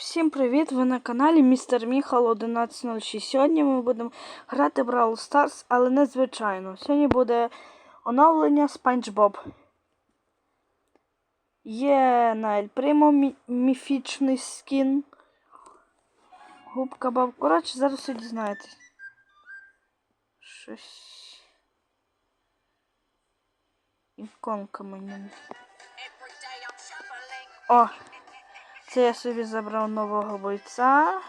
Всім привіт! Ви на каналі Містер Міхал 1106. Сьогодні ми будемо грати Brawl Stars, але не звичайно. Сьогодні буде оновлення Спанч Боб. Є на Ель Примо мі- міфічний скін. Губка Боб. Коротше, зараз все дізнаєтесь. Щось. Іконка мені. О! Це я собі забрав нового бойця.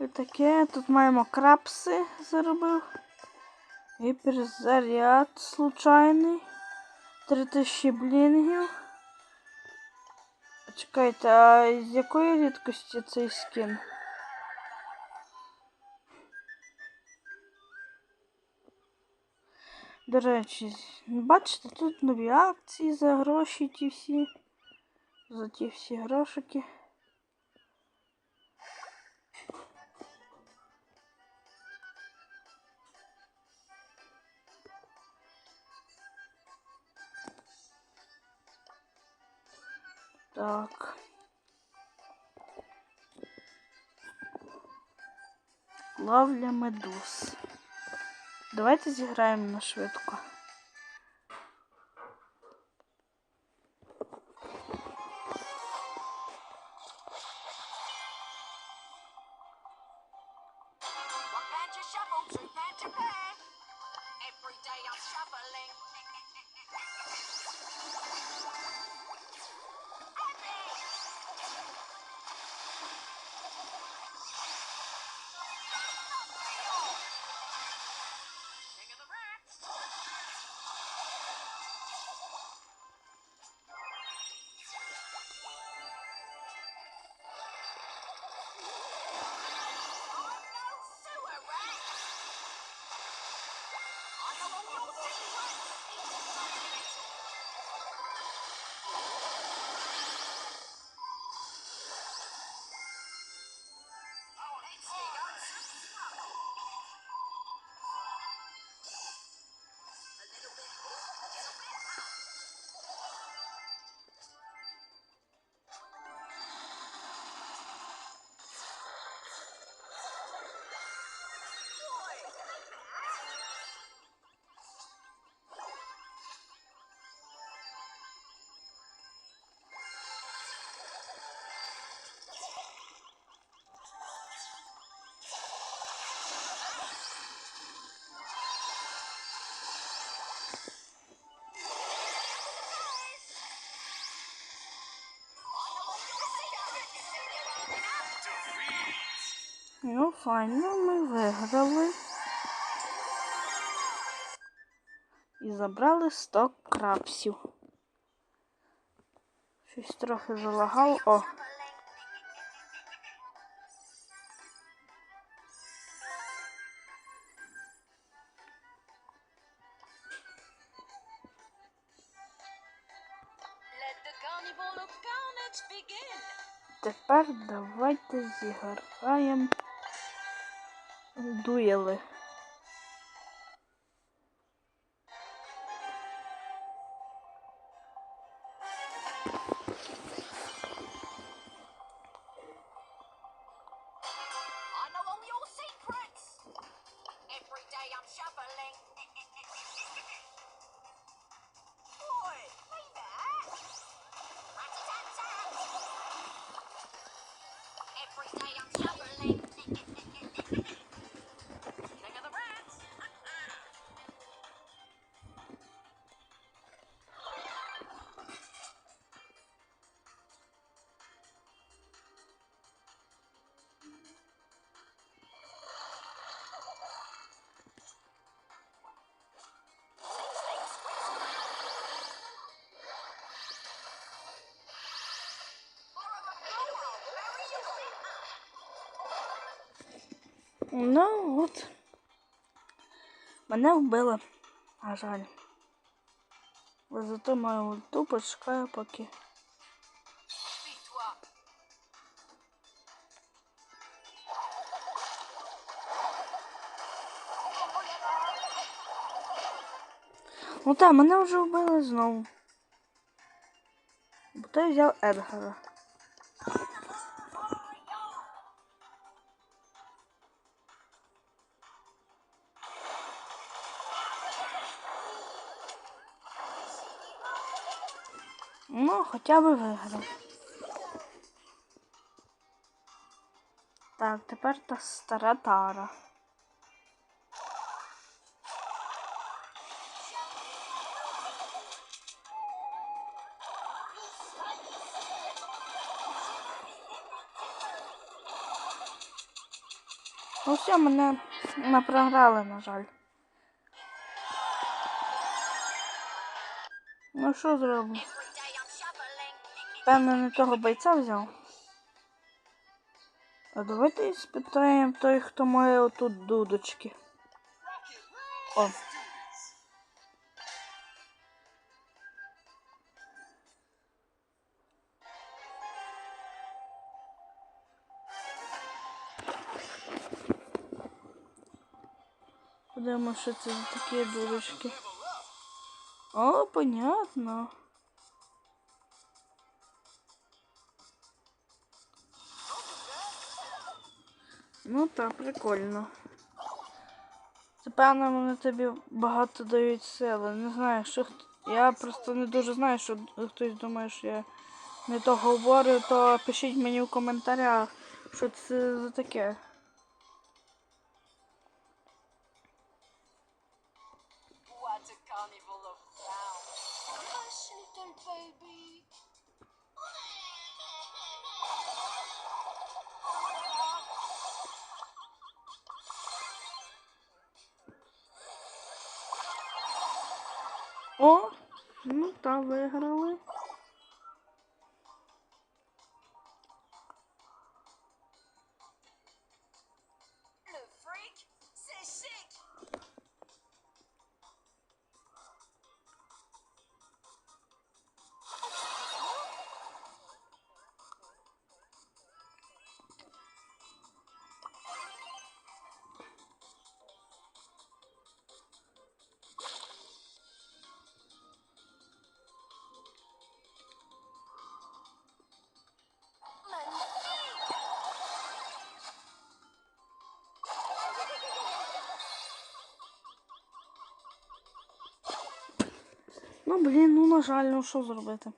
І таке. Тут маємо крапси заробив. Гіперзаряд случайний. 3000 блінгів. Чекайте, а з якої рідкості цей скін? До речі, бачите, тут нові акції за гроші ті всі. За ті всі грошики. Так. Ловля медуз. Давайте зіграємо на швидко. Ну, файно, ми виграли. І забрали 100 крапсів. Щось трохи залагав. О, тепер давайте зіграємо в Ну от. Мене вбили. На жаль. Зато мою ульту почекаю поки. Ну так, мене вже вбили знову. Бо той взяв Едгара. Ну, хоча б виграв. Так, тепер та стара тара. Ну все, мене не програли, на жаль. Ну що зроблю? Певно, не того бойця взяв. А давайте спитаємо той, хто має отут дудочки. О. Подивимося, що це за такі дудочки. О, понятно. Ну так, прикольно. Це певно вони тобі багато дають сили. Не знаю, що я просто не дуже знаю, що хтось думає, що я не то говорю, то пишіть мені в коментарях, що це за таке. What a carnival of clowns. Hush, little baby. Ну та виграли. Блін, ну на жаль, ну що зробити?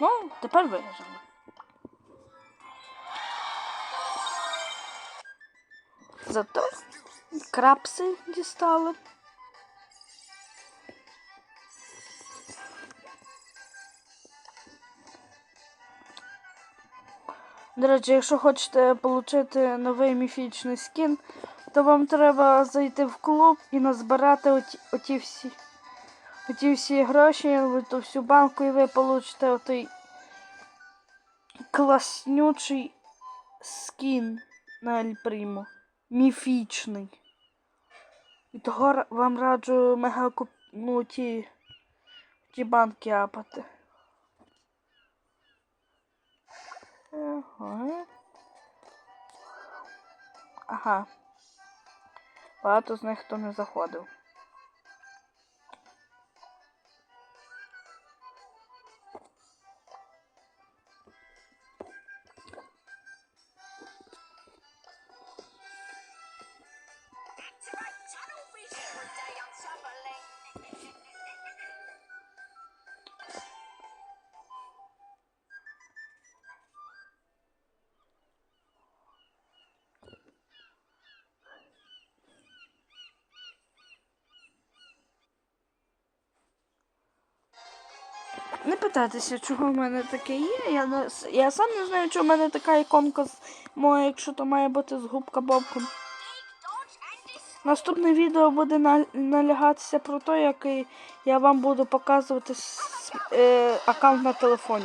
Ну, тепер виграли. Зато крапси дістали. До речі, якщо хочете отримати новий міфічний скін, то вам треба зайти в клуб і назбирати оті, оті всі, оті всі гроші, ту всю банку, і ви получите отой класнючий скін на Ельпріму. Міфічний. І того вам раджу мега ну, ті банки апати. Ага. Ага. Багато з них хто не заходив. Не питайтеся, чого в мене таке є. Я, не, я сам не знаю, чого в мене така іконка моя, якщо то має бути з губка Бобком. Наступне відео буде на- налягатися про те, який я вам буду показувати е, аккаунт на телефоні.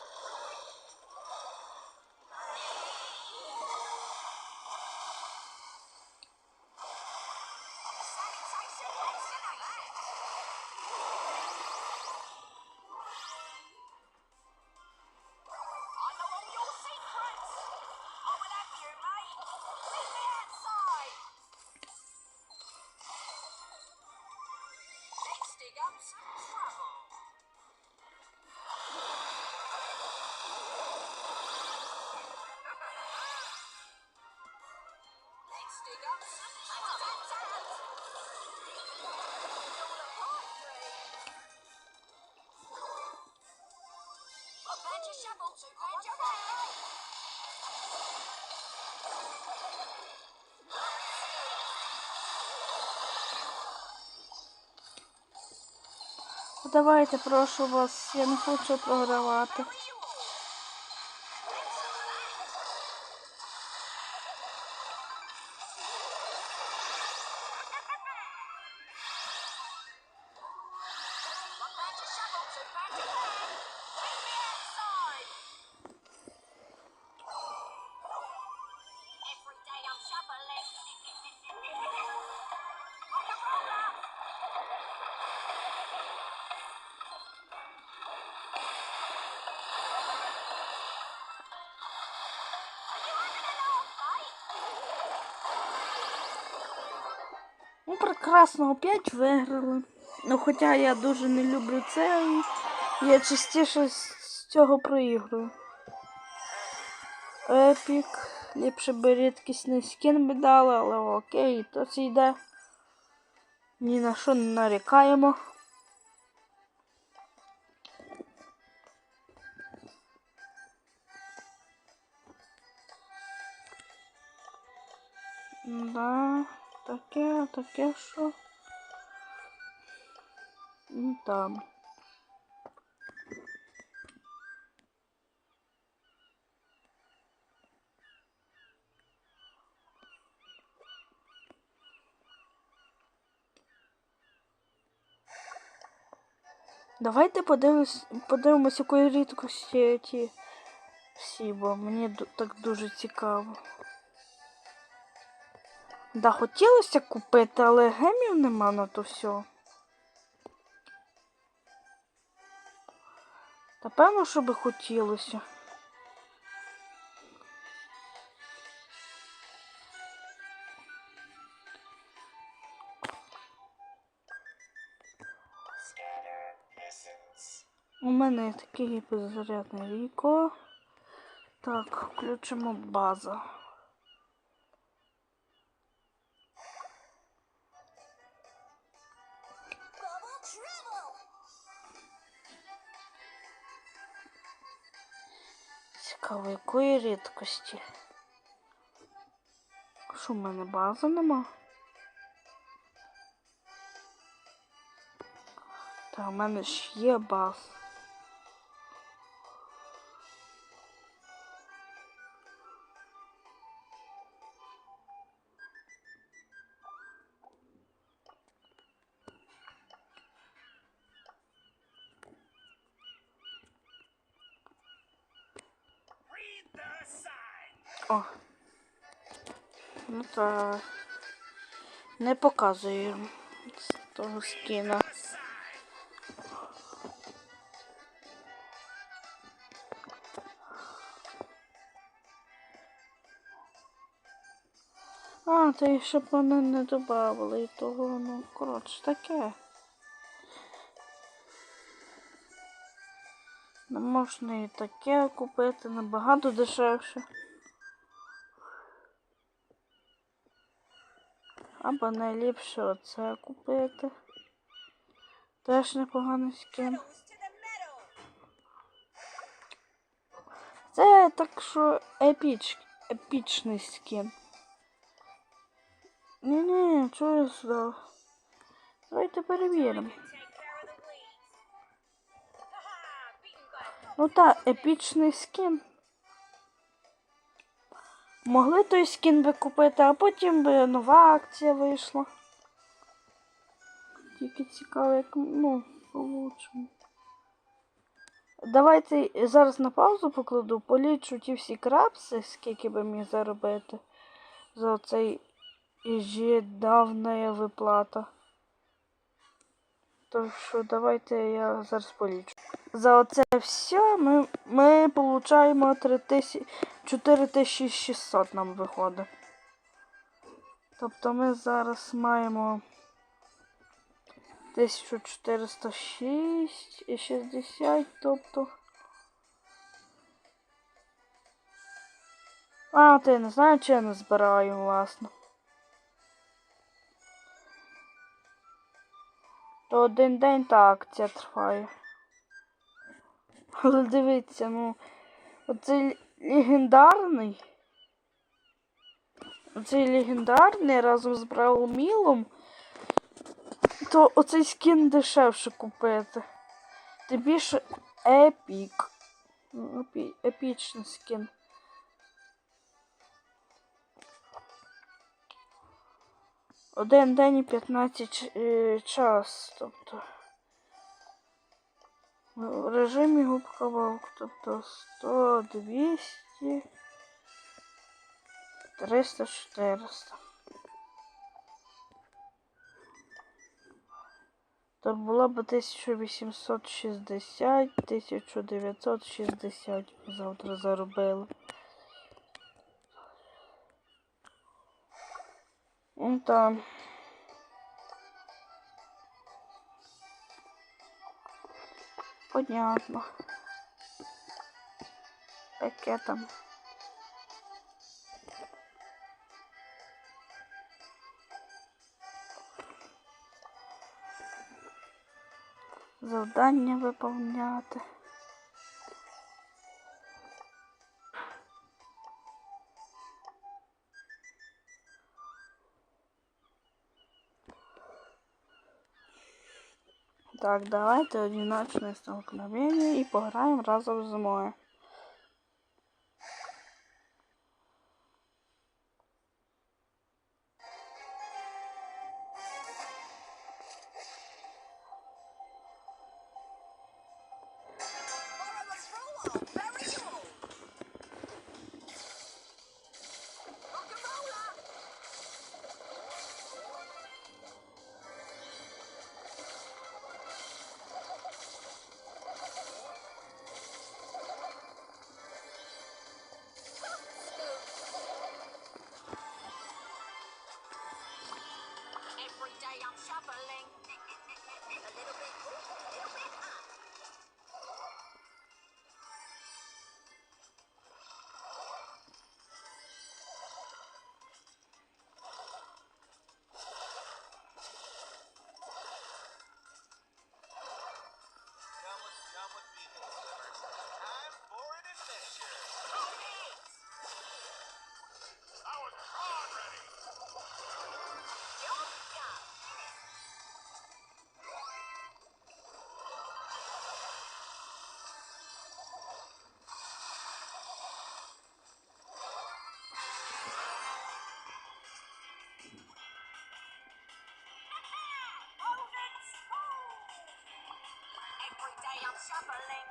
Давайте, прошу вас, я не хочу програвати. Ну, прекрасно, опять виграли. Ну, хоча я дуже не люблю це, я частіше з цього проігрую. Епік. Ліпше би рідкісний скін би дали, але окей, то це йде. Ні на що не нарікаємо. Таке, що. Ну там. Давайте подивимось, подивимось, якої рідкості ті всі, бо мені так дуже цікаво. Да, хотілося купити, але гемів нема на то все. Та певно, що би хотілося. У мене є такий беззарядний віко. Так, включимо база. Цікаво, якої рідкості. Що в мене бази нема? Та в мене ж є баз. О. Ну та не показую з того скіна. А, то і щоб вони не додавали і того, ну, коротше, таке. Ну, можна і таке купити набагато дешевше. Або найліпше оце купити. Теж непоганий to. Це так що епіч, епічний скін. Ні-ні, чого я сюди? Давайте перевіримо. Ну так, епічний скін. Могли той скін би купити, а потім би нова акція вийшла. Тільки цікаво, як ну, получимо. Давайте зараз на паузу покладу, полічу ті всі крапси, скільки би міг заробити за цей ежедавна виплата. Так що давайте я зараз полічу. За оце все ми, ми получаємо 3000 4600 нам виходить. Тобто ми зараз маємо 1406 і 60, тобто. А, ти не знаю, чи я не збираю, власне. То один день та акція триває. Але дивіться, ну, оцей легендарний. Оцей легендарний разом з Бравл Мілом. То оцей скін дешевше купити. Тим більше епік. Ну, епічний скін. Один день і 15 е, час, тобто. В режимі губка Боб, тобто 100, 200, 300, 400. То було б 1860, 1960 завтра заробили. Ну там. Понятно. Таке там. Завдання виповняти. Так, давайте одиночне столкновение і пограємо разом з мною. shuffling.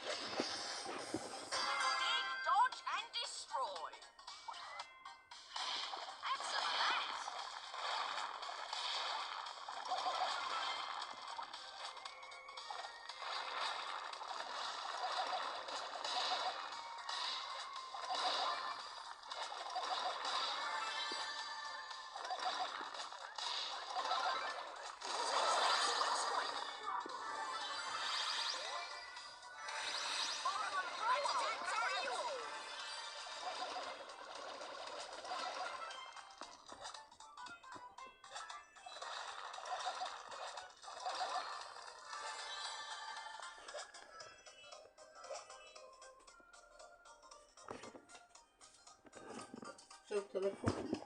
Що в телефоні?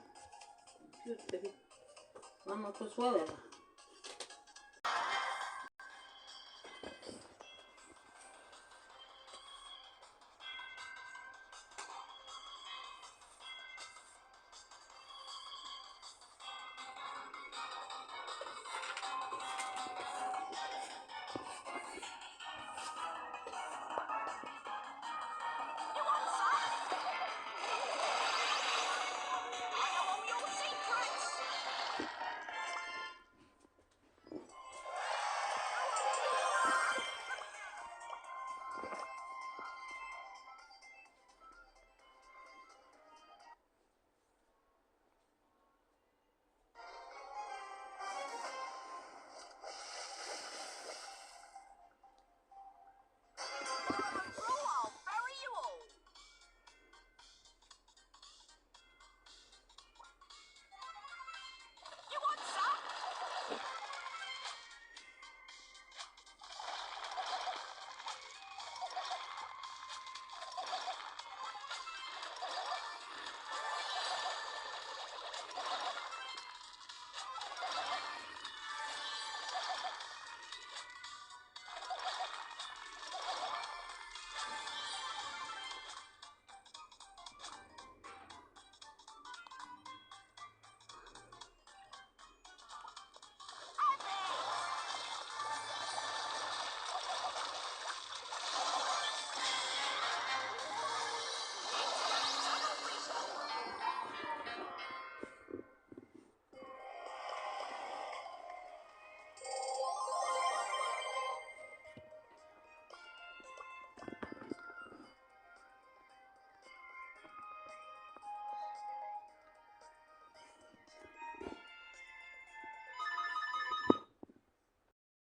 Комп'ютері. Мама дозволила.